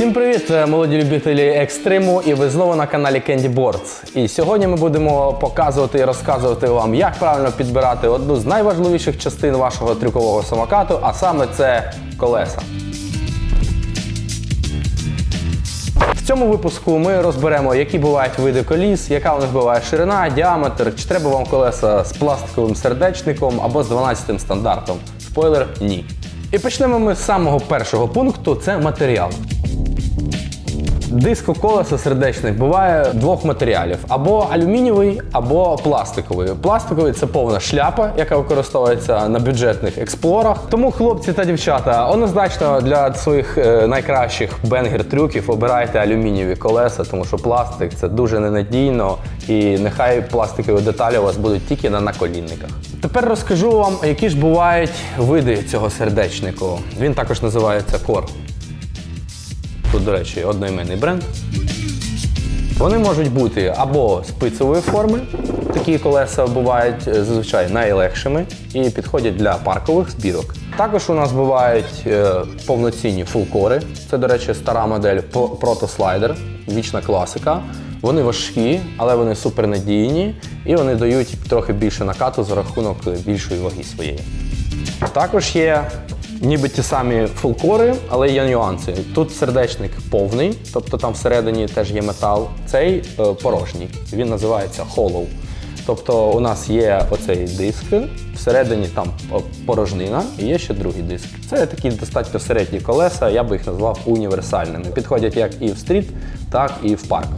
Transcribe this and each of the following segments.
Всім привіт, е, молоді любителі екстриму, і ви знову на каналі Candy Boards. І сьогодні ми будемо показувати і розказувати вам, як правильно підбирати одну з найважливіших частин вашого трюкового самокату, а саме це колеса. В цьому випуску ми розберемо, які бувають види коліс, яка у них буває ширина, діаметр, чи треба вам колеса з пластиковим сердечником або з 12 стандартом. Спойлер ні. І почнемо ми з самого першого пункту це матеріал. Диско колеса сердечник буває двох матеріалів: або алюмінієвий, або пластиковий. Пластиковий це повна шляпа, яка використовується на бюджетних експлорах. Тому хлопці та дівчата однозначно для своїх е, найкращих бенгер-трюків обирайте алюмінієві колеса, тому що пластик це дуже ненадійно, і нехай пластикові деталі у вас будуть тільки на наколінниках. Тепер розкажу вам, які ж бувають види цього сердечнику. Він також називається кор. Тут, до речі, одноіменний бренд. Вони можуть бути або спицевої форми, такі колеса бувають е, зазвичай найлегшими і підходять для паркових збірок. Також у нас бувають е, повноцінні фулкори. Це, до речі, стара модель протослайдер, вічна класика. Вони важкі, але вони супернадійні і вони дають трохи більше накату за рахунок більшої ваги своєї. Також є ніби ті самі фулкори, але є нюанси. Тут сердечник повний, тобто там всередині теж є метал. Цей е, порожній. Він називається hollow. Тобто у нас є оцей диск, всередині там е, порожнина і є ще другий диск. Це такі достатньо середні колеса, я би їх назвав універсальними. Підходять як і в стріт, так і в парк.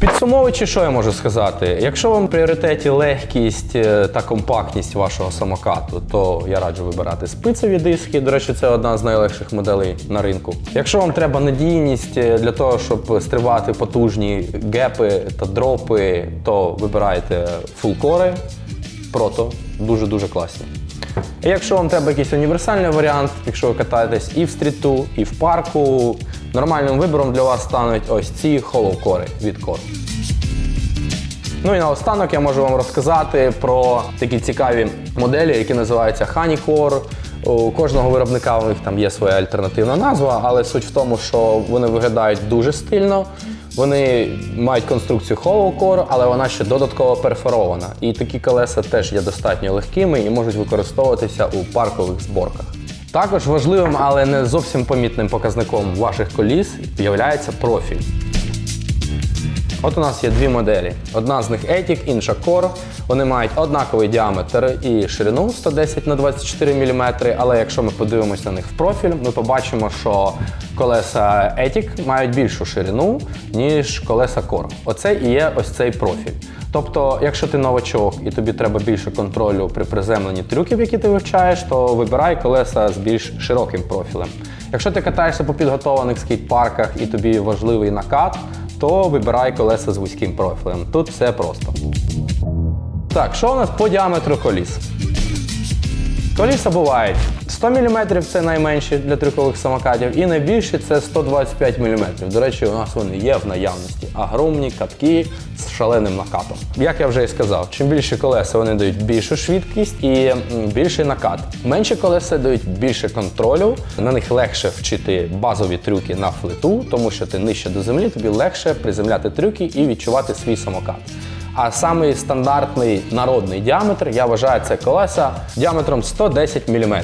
Підсумовуючи, що я можу сказати? Якщо вам в пріоритеті легкість е, та компактність вашого самокату, то я раджу вибирати спицеві диски. До речі, це одна з найлегших моделей на ринку. Якщо вам треба надійність е, для того, щоб стрибати потужні гепи та дропи, то вибирайте фулкори. Прото дуже-дуже класні. Якщо вам треба якийсь універсальний варіант, якщо ви катаєтесь і в стріту, і в парку, нормальним вибором для вас стануть ось ці холовкори від Core. Ну і наостанок я можу вам розказати про такі цікаві моделі, які називаються Honeycore. У кожного виробника у них там є своя альтернативна назва, але суть в тому, що вони виглядають дуже стильно. Вони мають конструкцію Hollow Core, але вона ще додатково перфорована. І такі колеса теж є достатньо легкими і можуть використовуватися у паркових зборках. Також важливим, але не зовсім помітним показником ваших коліс є профіль. От у нас є дві моделі. Одна з них Ethic, інша Core. Вони мають однаковий діаметр і ширину 110 на 24 мм, але якщо ми подивимося на них в профіль, ми побачимо, що колеса Ethic мають більшу ширину, ніж колеса Core. Оце і є ось цей профіль. Тобто, якщо ти новачок і тобі треба більше контролю при приземленні трюків, які ти вивчаєш, то вибирай колеса з більш широким профілем. Якщо ти катаєшся по підготовлених скейт-парках і тобі важливий накат, то вибирай колеса з вузьким профілем. Тут все просто. Так, що у нас по діаметру коліс? Коліса бувають 100 мм це найменші для трюкових самокатів, і найбільші це 125 мм. До речі, у нас вони є в наявності. Огромні катки з шаленим накатом. Як я вже і сказав, чим більше колеса вони дають більшу швидкість і більший накат. Менші колеса дають більше контролю, на них легше вчити базові трюки на флету, тому що ти нижче до землі, тобі легше приземляти трюки і відчувати свій самокат. А самий стандартний народний діаметр, я вважаю, це колеса діаметром 110 мм.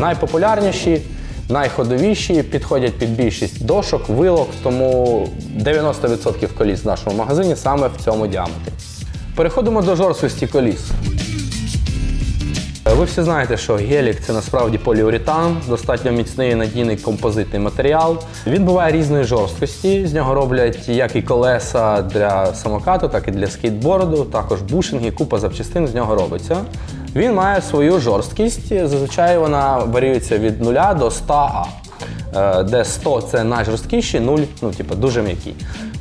Найпопулярніші, найходовіші, підходять під більшість дошок, вилок, тому 90% коліс в нашому магазині саме в цьому діаметрі. Переходимо до жорсткості коліс. Ви всі знаєте, що гелік це насправді поліуретан, достатньо міцний і надійний композитний матеріал. Він буває різної жорсткості. З нього роблять як і колеса для самокату, так і для скейтборду, також бушинги, купа запчастин з нього робиться. Він має свою жорсткість. Зазвичай вона варіюється від 0 до 100 А. Е, Де 100 це найжорсткіші, 0 ну, типу, дуже м'який.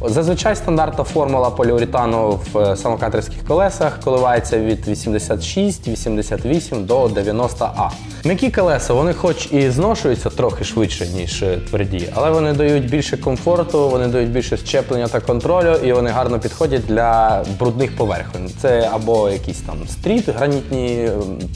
Зазвичай стандартна формула поліуретану в е, самокатерських колесах коливається від 86-88 до 90 А. М'які колеса, вони хоч і зношуються трохи швидше, ніж е, тверді, але вони дають більше комфорту, вони дають більше щеплення та контролю, і вони гарно підходять для брудних поверхонь. Це або якісь там стріт, гранітні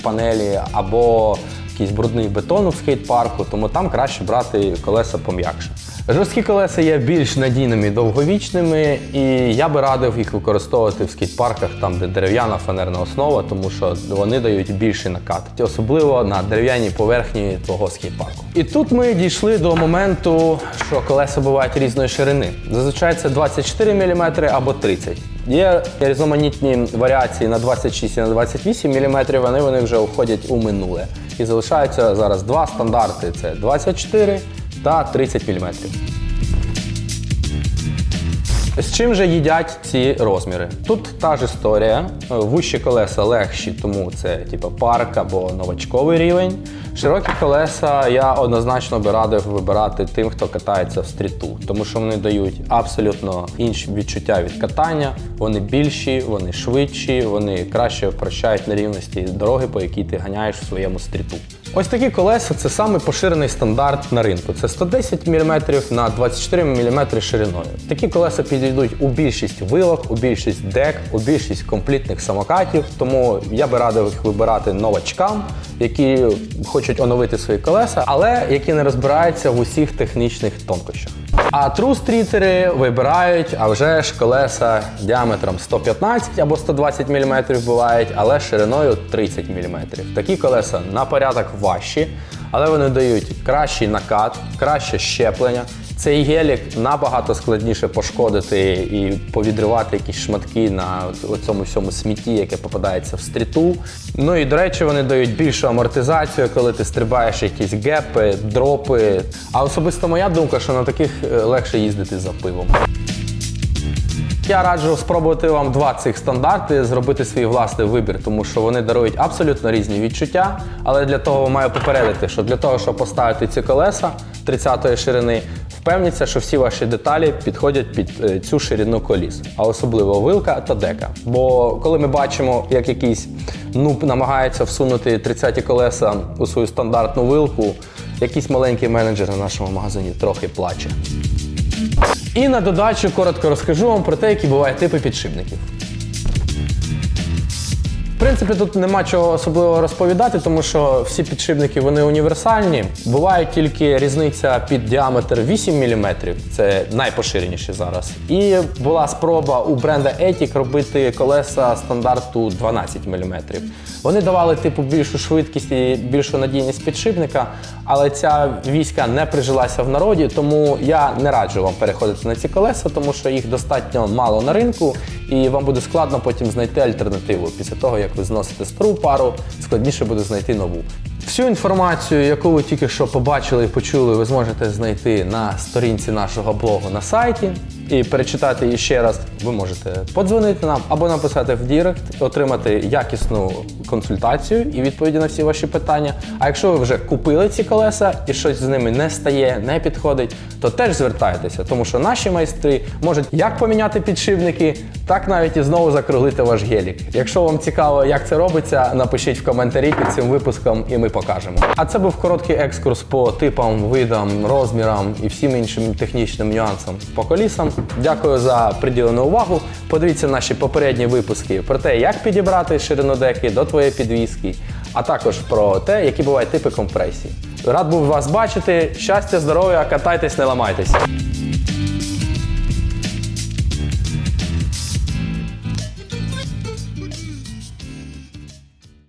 панелі, або якийсь брудний бетон у скейт-парку, тому там краще брати колеса пом'якше. Жорсткі колеса є більш надійними і довговічними, і я би радив їх використовувати в скейт-парках, там, де дерев'яна фанерна основа, тому що вони дають більший накат, особливо на дерев'яній поверхні твого скейт-парку. І тут ми дійшли до моменту, що колеса бувають різної ширини. Зазвичай це 24 мм або 30 Є різноманітні варіації на 26 і на 28 мм, вони, вони вже входять у минуле. І залишаються зараз два стандарти: це 24 та 30 мм. З чим же їдять ці розміри? Тут та ж історія. Вущі колеса легші, тому це типу парк або новачковий рівень. Широкі колеса я однозначно би радив вибирати тим, хто катається в стріту, тому що вони дають абсолютно інші відчуття від катання. Вони більші, вони швидші, вони краще прощають нерівності дороги, по якій ти ганяєш в своєму стріту. Ось такі колеса це самий поширений стандарт на ринку. Це 110 мм на 24 мм шириною. Такі колеса підійдуть у більшість вилок, у більшість дек, у більшість комплітних самокатів. Тому я би радив їх вибирати новачкам, які хочуть оновити свої колеса, але які не розбираються в усіх технічних тонкощах. А трустрітери вибирають, а вже ж колеса діаметром 115 або 120 мм бувають, але шириною 30 мм. Такі колеса на порядок важчі, але вони дають кращий накат, краще щеплення. Цей гелік набагато складніше пошкодити і повідривати якісь шматки на цьому всьому смітті, яке попадається в стріту. Ну і до речі, вони дають більшу амортизацію, коли ти стрибаєш якісь гепи, дропи. А особисто моя думка, що на таких е, легше їздити за пивом. Я раджу спробувати вам два цих стандарти, зробити свій власний вибір, тому що вони дарують абсолютно різні відчуття. Але для того маю попередити, що для того, щоб поставити ці колеса 30-ї ширини, впевніться, що всі ваші деталі підходять під е, цю ширину коліс, а особливо вилка та дека. Бо коли ми бачимо, як якийсь нуб намагається всунути 30-ті колеса у свою стандартну вилку, якийсь маленький менеджер на нашому магазині трохи плаче. І на додачу коротко розкажу вам про те, які бувають типи підшипників. В принципі, тут нема чого особливого розповідати, тому що всі підшипники вони універсальні. Буває тільки різниця під діаметр 8 мм, це найпоширеніші зараз. І була спроба у бренда Ethic робити колеса стандарту 12 мм. Вони давали типу більшу швидкість і більшу надійність підшипника, але ця війська не прижилася в народі, тому я не раджу вам переходити на ці колеса, тому що їх достатньо мало на ринку, і вам буде складно потім знайти альтернативу. Після того, як ви зносите стару пару, складніше буде знайти нову. Всю інформацію, яку ви тільки що побачили і почули, ви зможете знайти на сторінці нашого блогу на сайті. І перечитати її ще раз ви можете подзвонити нам або написати в Дірект, отримати якісну консультацію і відповіді на всі ваші питання. А якщо ви вже купили ці колеса і щось з ними не стає, не підходить, то теж звертайтеся, тому що наші майстри можуть як поміняти підшипники, так навіть і знову закруглити ваш гелік. Якщо вам цікаво, як це робиться, напишіть в коментарі під цим випуском, і ми покажемо. А це був короткий екскурс по типам, видам, розмірам і всім іншим технічним нюансам по колісам. Дякую за приділену увагу. Подивіться наші попередні випуски про те, як підібрати ширину деки до твоєї підвіски, а також про те, які бувають типи компресії. Рад був вас бачити. Щастя, здоров'я, катайтесь, не ламайтеся.